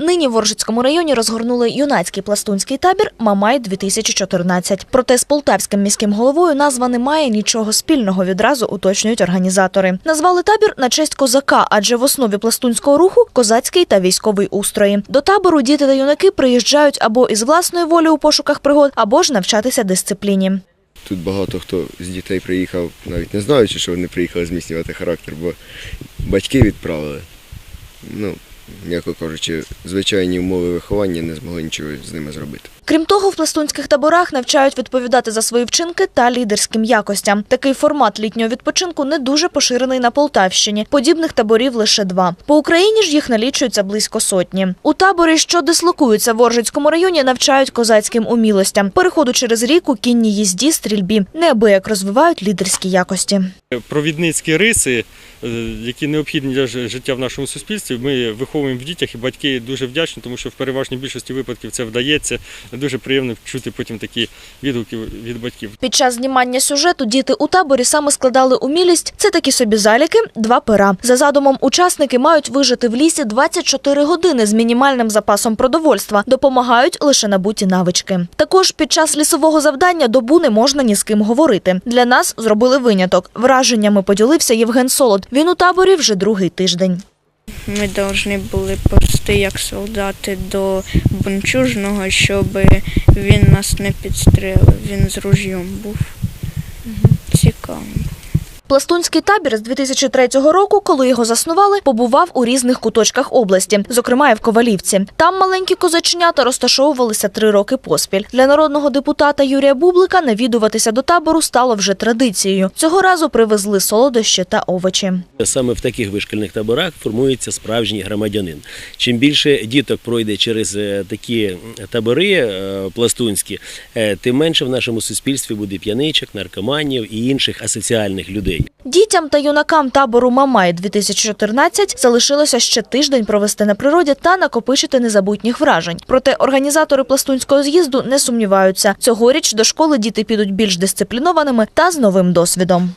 Нині в Воржицькому районі розгорнули юнацький пластунський табір Мамай 2014 Проте з полтавським міським головою назва не має нічого спільного. Відразу уточнюють організатори. Назвали табір на честь козака, адже в основі пластунського руху козацький та військовий устрої. До табору діти та юнаки приїжджають або із власної волі у пошуках пригод, або ж навчатися дисципліні. Тут багато хто з дітей приїхав, навіть не знаючи, що вони приїхали зміцнювати характер, бо батьки відправили. Ну, м'яко кажучи, звичайні умови виховання не змогли нічого з ними зробити. Крім того, в пластунських таборах навчають відповідати за свої вчинки та лідерським якостям. Такий формат літнього відпочинку не дуже поширений на Полтавщині. Подібних таборів лише два. По Україні ж їх налічується близько сотні. У таборі, що дислокуються в Оржицькому районі, навчають козацьким умілостям, переходу через ріку, кінній їзді, стрільбі. Неабияк розвивають лідерські якості. Провідницькі риси, е, які необхідні для життя в нашому суспільстві, ми виховуємо в дітях, і батьки дуже вдячні, тому що в переважній більшості випадків це вдається. Дуже приємно чути потім такі відгуки від батьків. Під час знімання сюжету діти у таборі саме складали умілість. Це такі собі заліки, два пера. За задумом, учасники мають вижити в лісі 24 години з мінімальним запасом продовольства. Допомагають лише набуті навички. Також під час лісового завдання добу не можна ні з ким говорити. Для нас зробили виняток. Враженнями поділився Євген Солод. Він у таборі вже другий тиждень. Ми повинні були повсти як солдати до бунчужного, щоб він нас не підстрелив. Він з ружьом був. Цікаво. Пластунський табір з 2003 року, коли його заснували, побував у різних куточках області, зокрема і в Ковалівці. Там маленькі козаченята розташовувалися три роки поспіль. Для народного депутата Юрія Бублика навідуватися до табору стало вже традицією. Цього разу привезли солодощі та овочі. Саме в таких вишкільних таборах формується справжній громадянин. Чим більше діток пройде через е, такі табори е, пластунські, е, тим менше в нашому суспільстві буде п'яничок, наркоманів і інших асоціальних людей. Дітям та юнакам табору Мамай 2014 залишилося ще тиждень провести на природі та накопичити незабутніх вражень. Проте організатори пластунського з'їзду не сумніваються. Цьогоріч до школи діти підуть більш дисциплінованими та з новим досвідом.